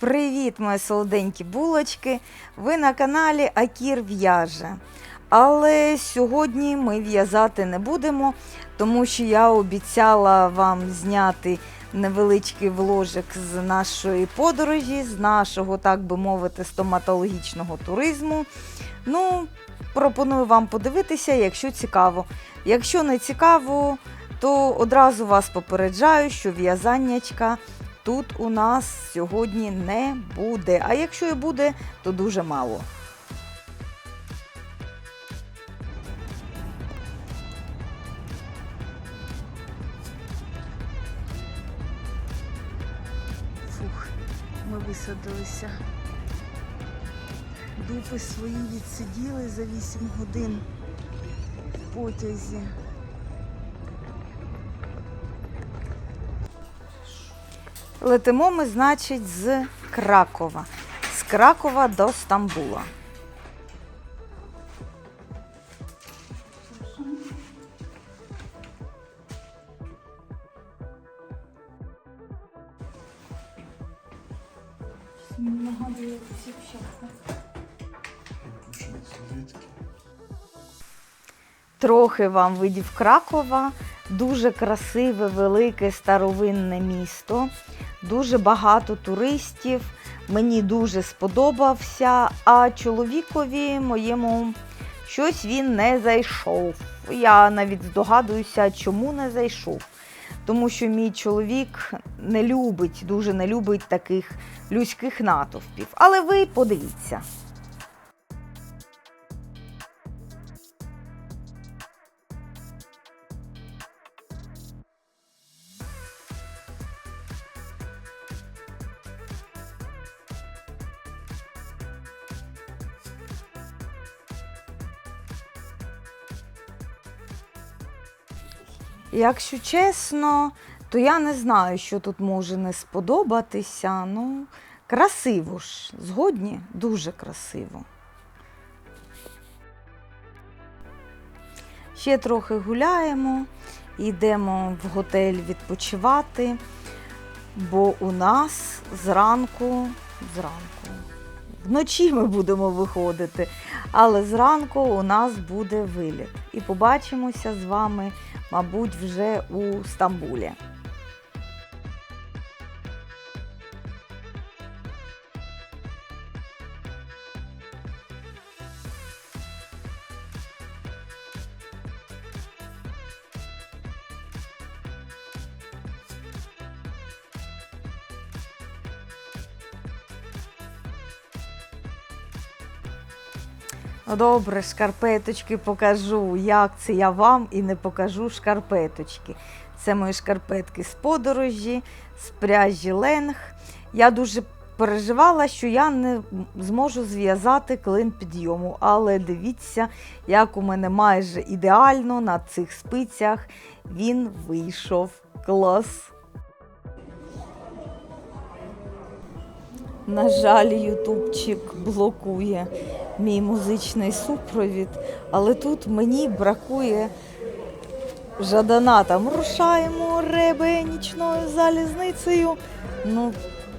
Привіт, мої солоденькі булочки! Ви на каналі Акір В'яже. Але сьогодні ми в'язати не будемо, тому що я обіцяла вам зняти невеличкий вложик з нашої подорожі, з нашого, так би мовити, стоматологічного туризму. Ну, пропоную вам подивитися, якщо цікаво. Якщо не цікаво, то одразу вас попереджаю, що в'язаннячка тут у нас сьогодні не буде. А якщо і буде, то дуже мало. Фух, ми висадилися. Дупи свої відсиділи за 8 годин в потязі. Летимо ми, значить, з Кракова. З Кракова до Стамбула. Трохи вам видів Кракова. Дуже красиве, велике старовинне місто. Дуже багато туристів. Мені дуже сподобався. А чоловікові моєму щось він не зайшов. Я навіть здогадуюся, чому не зайшов. Тому що мій чоловік не любить, дуже не любить таких людських натовпів. Але ви подивіться. Якщо чесно, то я не знаю, що тут може не сподобатися. Ну, красиво ж, згодні, дуже красиво. Ще трохи гуляємо, йдемо в готель відпочивати, бо у нас зранку, зранку, вночі ми будемо виходити, але зранку у нас буде виліт. І побачимося з вами мабуть, вже у Стамбулі. Добре, шкарпеточки покажу, як це я вам і не покажу шкарпеточки. Це мої шкарпетки з подорожі, з пряжі ленг. Я дуже переживала, що я не зможу зв'язати клин підйому, але дивіться, як у мене майже ідеально на цих спицях він вийшов. Клас! На жаль, ютубчик блокує мій музичний супровід, але тут мені бракує Жадана. Там рушаємо ребенічною залізницею. Ну,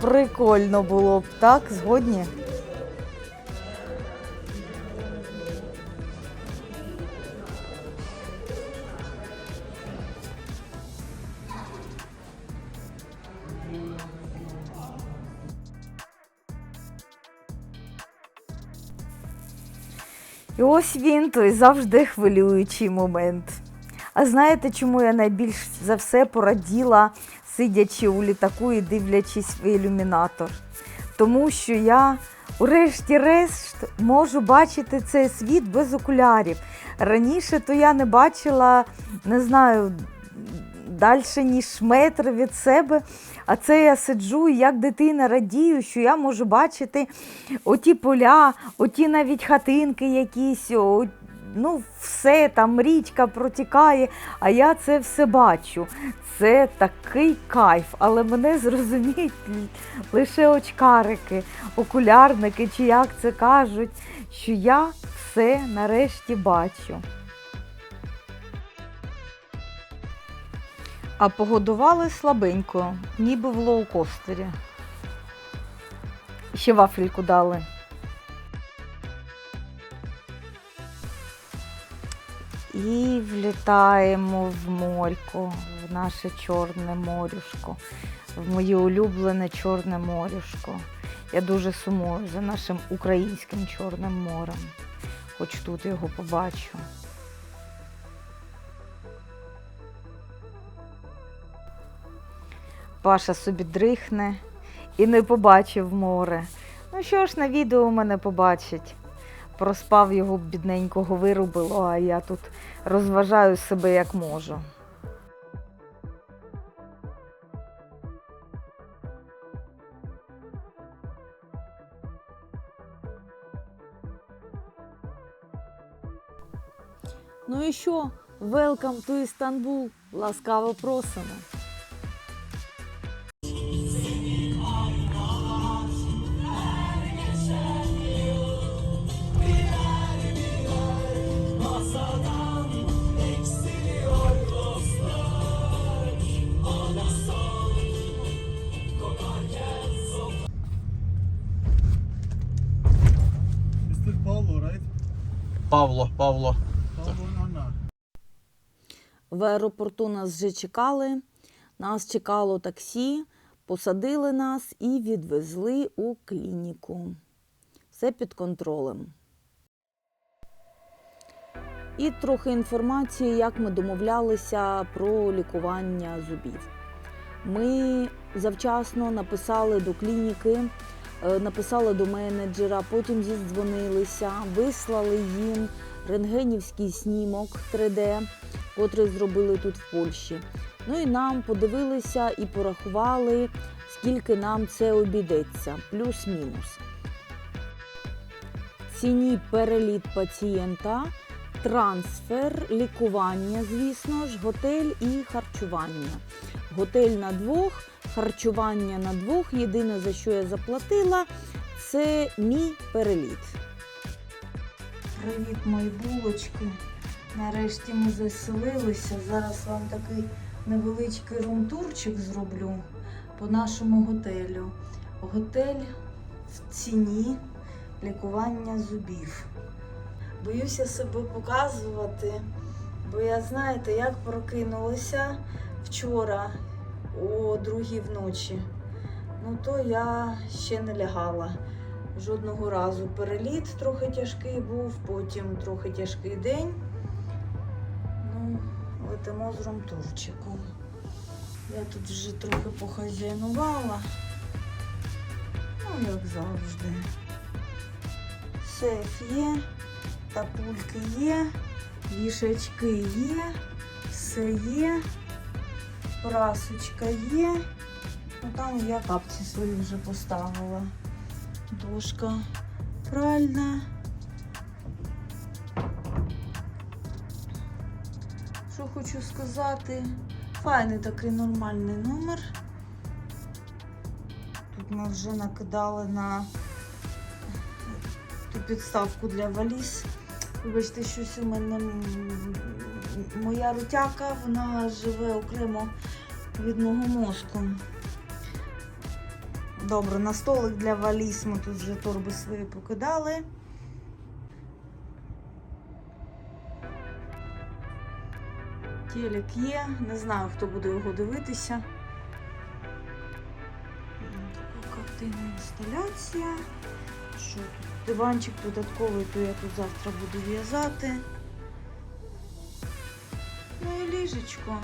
прикольно було б, так, згодні? Ось він, той завжди хвилюючий момент. А знаєте, чому я найбільш за все пораділа, сидячи у літаку і дивлячись в ілюмінатор? Тому що я, урешті-решт, можу бачити цей світ без окулярів. Раніше то я не бачила, не знаю, далі, ніж метр від себе. А це я сиджу і як дитина радію, що я можу бачити оті поля, оті навіть хатинки якісь, о, ну все там річка протікає, а я це все бачу. Це такий кайф, але мене зрозуміють лише очкарики, окулярники, чи як це кажуть, що я все нарешті бачу. А погодували слабенько, ніби в лоукостері. Ще вафельку дали. І влітаємо в морько, в наше Чорне морюшко, в моє улюблене Чорне морюшко. Я дуже сумую за нашим українським Чорним морем. Хоч тут його побачу. Паша собі дрихне і не побачив море. Ну що ж, на відео мене побачить. Проспав його бідненького вирубило, а я тут розважаю себе як можу. Ну і що? Welcome to Istanbul. Ласкаво просимо. Павло, Павло. Anna. В аеропорту нас вже чекали. Нас чекало таксі, посадили нас і відвезли у клініку. Все під контролем. І трохи інформації, як ми домовлялися про лікування зубів. Ми завчасно написали до клініки, е, написали до менеджера, потім зідзвонилися, вислали їм рентгенівський снімок 3D, котрий зробили тут в Польщі. Ну і нам подивилися і порахували, скільки нам це обійдеться, плюс-мінус. Ціні переліт пацієнта, трансфер, лікування, звісно ж, готель і харчування. Готель на двох, харчування на двох. Єдине, за що я заплатила, це мій переліт. Привіт, мої булочки. Нарешті ми заселилися. Зараз вам такий невеличкий румтурчик зроблю по нашому готелю. Готель в ціні лікування зубів. Боюся себе показувати, бо я знаєте, як прокинулася вчора о другій вночі. Ну то я ще не лягала жодного разу. Переліт трохи тяжкий був, потім трохи тяжкий день. Ну, летимо з ромтурчиком. Я тут вже трохи похазяйнувала. Ну, як завжди. Сейф є, тапульки є, вішачки є, все є, прасочка є. Ну там я капці свої вже поставила. Дошка пральна. Що хочу сказати? Файний такий нормальний номер. Тут ми вже накидали на ту підставку для валіз. Вибачте, щось у мене моя рутяка, вона живе окремо від мого мозку. Добре, на столик для валіз ми тут вже торби свої покидали. Телек є, не знаю, хто буде його дивитися. Така картинна інсталяція. Що тут? Диванчик додатковий, то я тут завтра буду в'язати. Ну і ліжечко.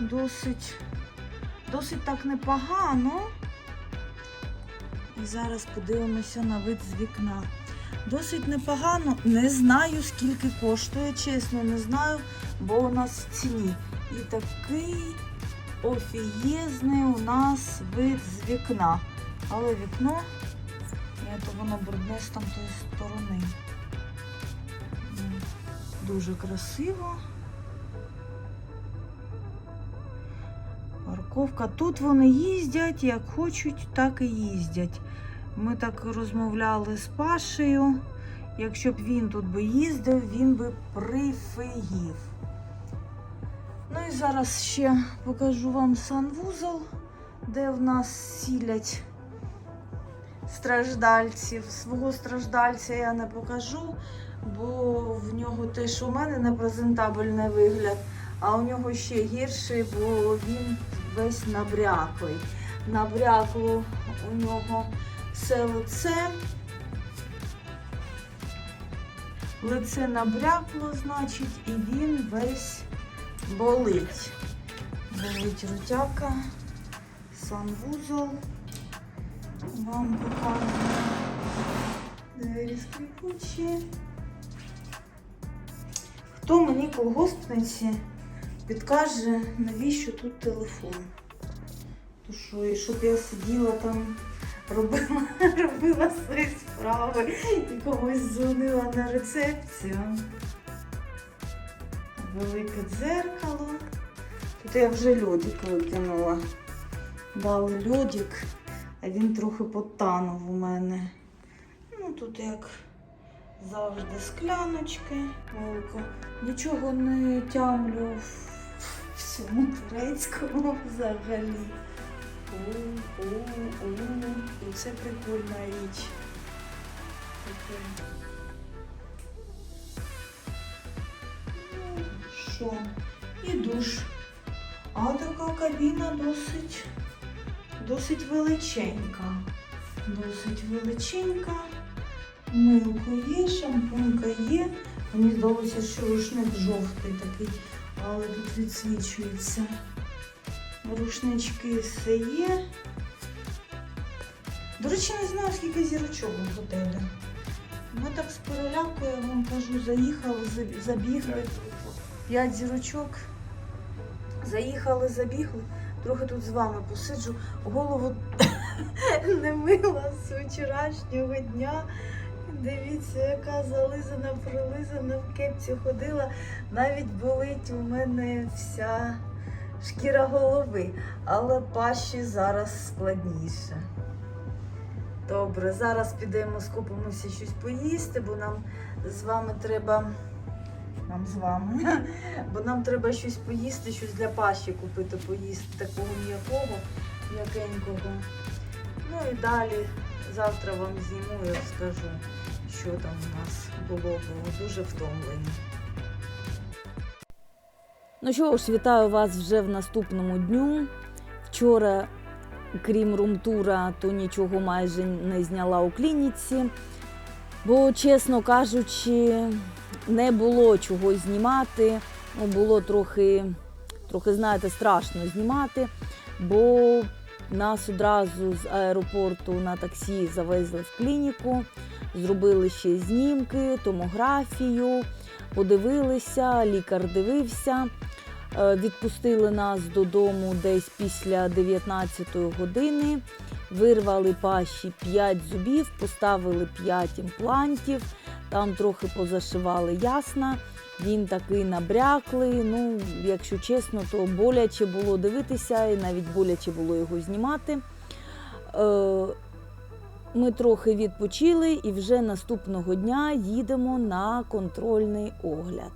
Досить, досить так непогано. І зараз подивимося на вид з вікна. Досить непогано. Не знаю, скільки коштує, чесно, не знаю, бо у нас в ціні. І такий офієзний у нас вид з вікна. Але вікно, то воно брудне з тамтої сторони. Дуже красиво. Парковка. Тут вони їздять, як хочуть, так і їздять. Ми так розмовляли з Пашею. Якщо б він тут би їздив, він би прифигів. Ну і зараз ще покажу вам санвузол. де в нас сілять страждальців. Свого страждальця я не покажу, бо в нього теж у мене непрезентабельний вигляд, а у нього ще гірший, бо він весь набряклий. Набрякло у нього все лице. Лице набрякло, значить, і він весь болить. Болить рутяка, санвузол. Вам показую. Двері скрипучі. Хто мені колгоспниці підкаже, навіщо тут телефон? То що, і щоб я сиділа там, робила, робила свої справи і комусь дзвонила на рецепцію. Велике дзеркало. Тут я вже льодик викинула. Дали льодик, а він трохи потанув у мене. Ну, тут як завжди скляночки. Велико. Нічого не тямлю в всьому турецькому взагалі. У, у, у, і це прикольна річ. Таке. Що? І душ. А така кабіна досить, досить величенька. Досить величенька. Милко є, шампунька є. Мені здалося, що рушник жовтий такий, але тут відсвічується. Рушнички все є. До речі, не знаю, скільки зірочок в готелі. Ми так з переляку, я вам кажу, заїхали, заб- забігли. П'ять зірочок. Заїхали, забігли. Трохи тут з вами посиджу. Голову не мила з вчорашнього дня. Дивіться, яка зализана, прилизана в кепці ходила. Навіть болить у мене вся шкіра голови, але пащі зараз складніше. Добре, зараз підемо, скупимося щось поїсти, бо нам з вами треба. Нам з вами. Бо нам треба щось поїсти, щось для пащі купити, поїсти такого м'якого, м'якенького. Ну і далі завтра вам зніму і розкажу, що там у нас було, бо дуже втомлені. Ну що ж, вітаю вас вже в наступному дню. Вчора, крім румтура, то нічого майже не зняла у клініці. Бо, чесно кажучи, не було чого знімати. Ну, було трохи, трохи, знаєте, страшно знімати, бо нас одразу з аеропорту на таксі завезли в клініку, зробили ще знімки, томографію, подивилися, лікар дивився. Е, Відпустили нас додому десь після 19 години. Вирвали пащі 5 зубів, поставили 5 імплантів, там трохи позашивали ясна. Він такий набряклий. Ну, якщо чесно, то боляче було дивитися, і навіть боляче було його знімати. Е, Ми трохи відпочили і вже наступного дня їдемо на контрольний огляд.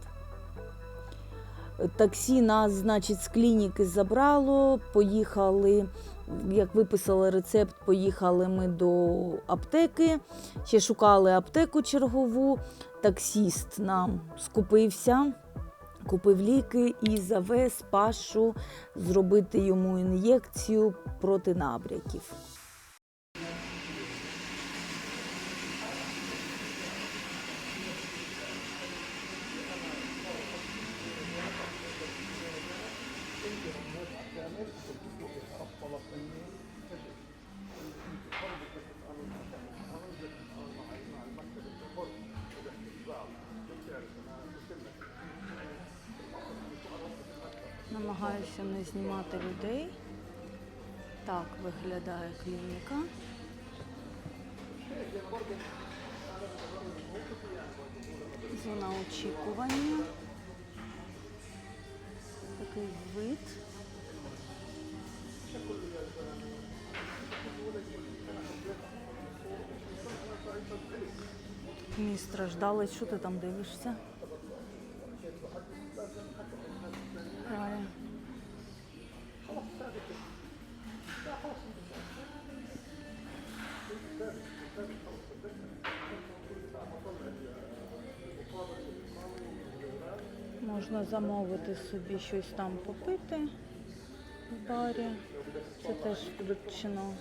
Таксі нас, значить, з клініки забрало, поїхали, як виписали рецепт, поїхали ми до аптеки, ще шукали аптеку чергову. Таксіст нам скупився, купив ліки і завез пашу зробити йому ін'єкцію проти набряків. Намагаюся не знімати людей. Так виглядає клініка. Зона очікування. Такий вид. Мій страждалець, що ти там дивишся? Можна замовити собі щось там попити в барі. Це теж включено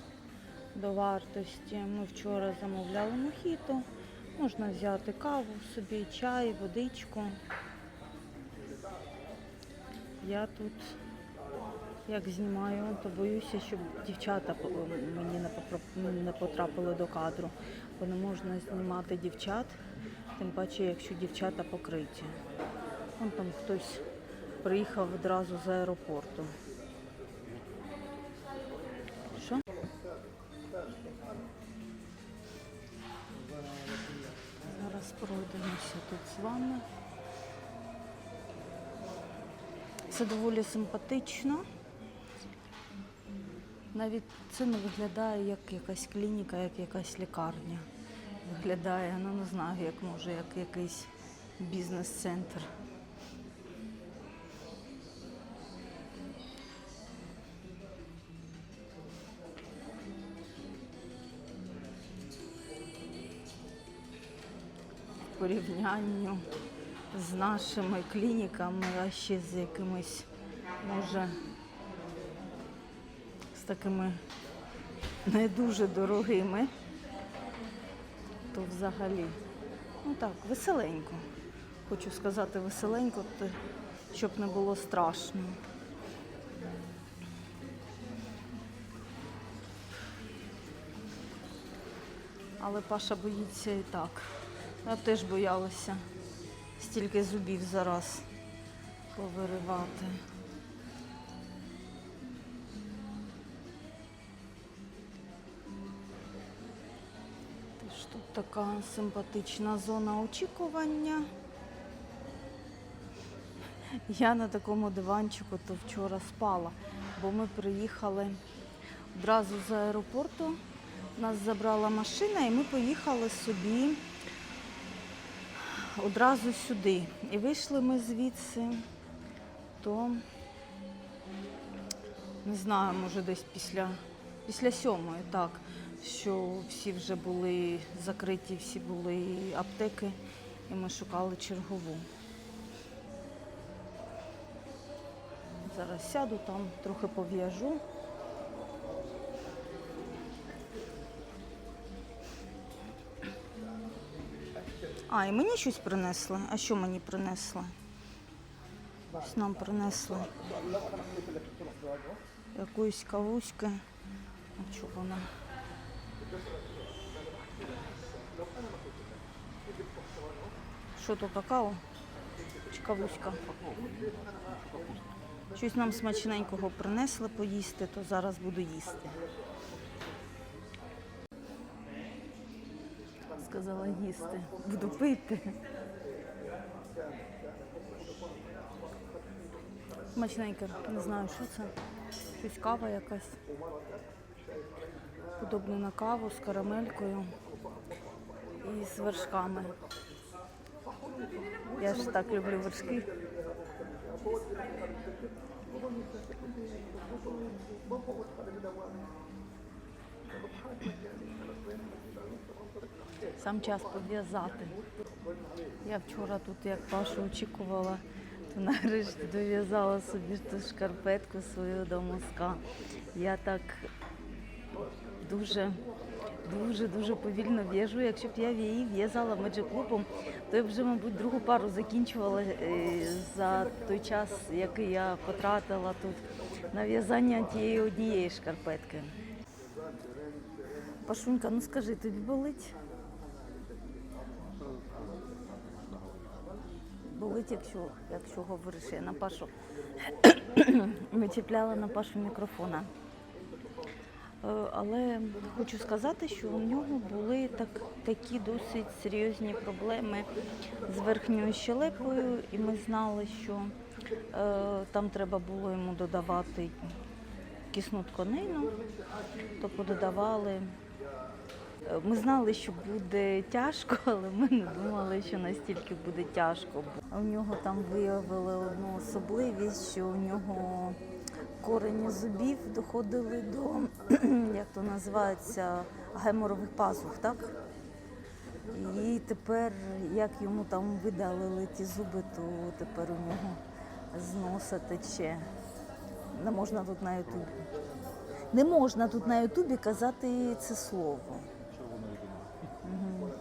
до вартості. Ми вчора замовляли мохіто. Можна взяти каву собі, чай, водичку. Я тут як знімаю, то боюся, щоб дівчата мені не потрапили до кадру, бо не можна знімати дівчат, тим паче, якщо дівчата покриті. Вон там хтось приїхав одразу з аеропорту. Що? Зараз пройдемося тут з вами. Це доволі симпатично. Навіть це не виглядає як якась клініка, як якась лікарня. Виглядає, ну не знаю, як може, як якийсь бізнес-центр. Порівнянню з нашими клініками, а ще з якимись, може, з такими не дуже дорогими, то взагалі, ну так, веселенько. Хочу сказати веселенько, щоб не було страшно. Але Паша боїться і так. Я теж боялася стільки зубів зараз повиривати. Теж тут така симпатична зона очікування. Я на такому диванчику то вчора спала, бо ми приїхали одразу з аеропорту. Нас забрала машина і ми поїхали собі одразу сюди. І вийшли ми звідси, то не знаю, може десь після, після сьомої, так, що всі вже були закриті, всі були аптеки, і ми шукали чергову. Зараз сяду там, трохи пов'яжу. А, і мені щось принесли. А що мені принесли? Щось нам принесли. Якоїсь кавуськи. А що вона? Що то какао? Чи кавуська? Щось нам смачненького принесли поїсти, то зараз буду їсти. Сказала їсти. Буду пити. Смачненьке, не знаю, що це. Щось кава якась. Подобне на каву з карамелькою і з вершками. Я ж так люблю вершки. Сам час пов'язати. Я вчора тут, як Пашу очікувала, то нарешті дов'язала собі ту шкарпетку свою до мозка. Я так дуже, дуже, дуже повільно в'яжу. Якщо б я її в'язала меджиклубом, то я б вже, мабуть, другу пару закінчувала е, за той час, який я потратила тут на в'язання тієї однієї шкарпетки. Пашунька, ну скажи, тобі болить? Болить, якщо, якщо говориш, я на Пашу вичіпляла на Пашу мікрофона. Е, Але хочу сказати, що у нього були так, такі досить серйозні проблеми з верхньою щелепою, і ми знали, що е, там треба було йому додавати кисну тканину, то пододавали. Ми знали, що буде тяжко, але ми не думали, що настільки буде тяжко. У нього там виявили одну особливість, що у нього корені зубів доходили до, як то називається, геморових пазух, так? І тепер, як йому там видалили ті зуби, то тепер у нього з носа тече. Не можна тут на Ютубі. Не можна тут на Ютубі казати це слово.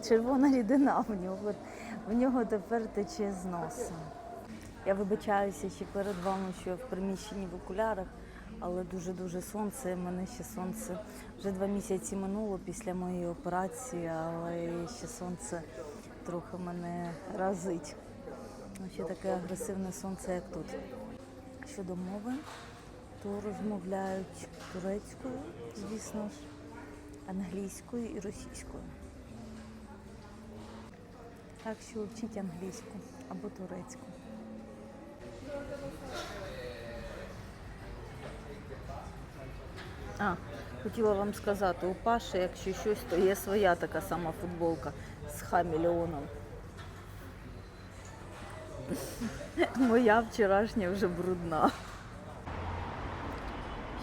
Червона рідина в нього. В нього тепер тече з носа. Я вибачаюся ще перед вами, що я в приміщенні в окулярах, але дуже-дуже сонце. Мене ще сонце вже два місяці минуло після моєї операції, але ще сонце трохи мене разить. Ще таке агресивне сонце, як тут. Щодо мови, то розмовляють турецькою, звісно ж, англійською і російською. Так що вчіть англійську або турецьку. А, хотіла вам сказати, у Паші, якщо щось, то є своя така сама футболка з хамільоном. Моя вчорашня вже брудна.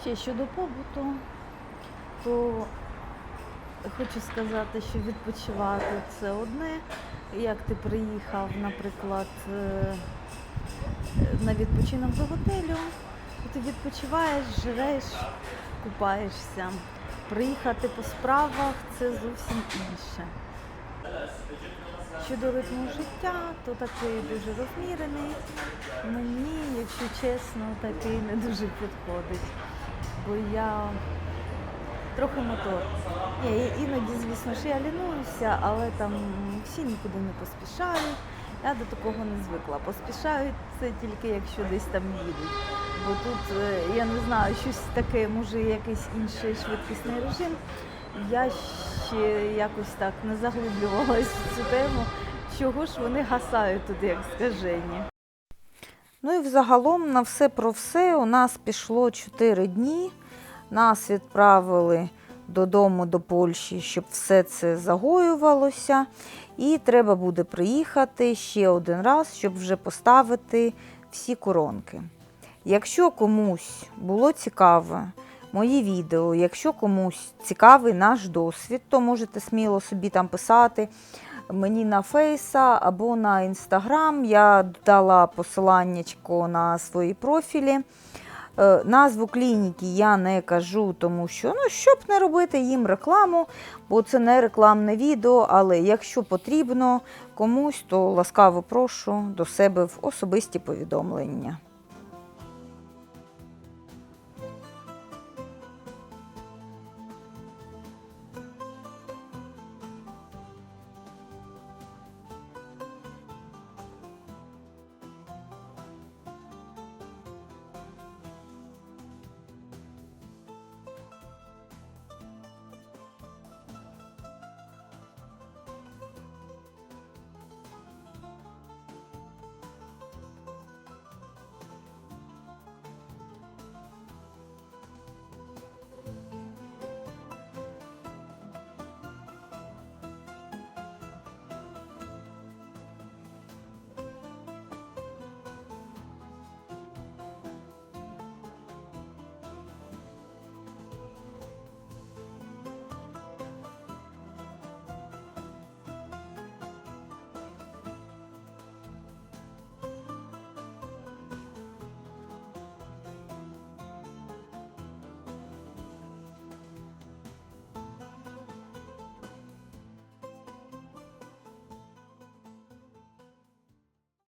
Ще щодо побуту, то хочу сказати, що відпочивати це одне. Як ти приїхав, наприклад, е, на відпочинок до готелю, ти відпочиваєш, живеш, купаєшся. Приїхати по справах це зовсім інше. Щодо ритму життя, то такий дуже розмірений. Мені, якщо чесно, такий не дуже підходить. Бо я трохи мотор. Ні, іноді, звісно ж, я лінуюся, але там всі нікуди не поспішають. Я до такого не звикла. Поспішають це тільки якщо десь там їдуть. Бо тут, е, я не знаю, щось таке, може, якийсь інший швидкісний режим. Я ще якось так не заглиблювалась в цю тему, чого ж вони гасають тут, як скажені. Ну і взагалом на все про все у нас пішло 4 дні. Нас відправили додому до Польщі, щоб все це загоювалося. І треба буде приїхати ще один раз, щоб вже поставити всі коронки. Якщо комусь було цікаве мої відео, якщо комусь цікавий наш досвід, то можете сміло собі там писати мені на фейса або на інстаграм. Я дала посиланнячко на свої профілі. Е, Назву клініки я не кажу, тому що ну, щоб не робити їм рекламу, бо це не рекламне відео. Але якщо потрібно комусь, то ласкаво прошу до себе в особисті повідомлення.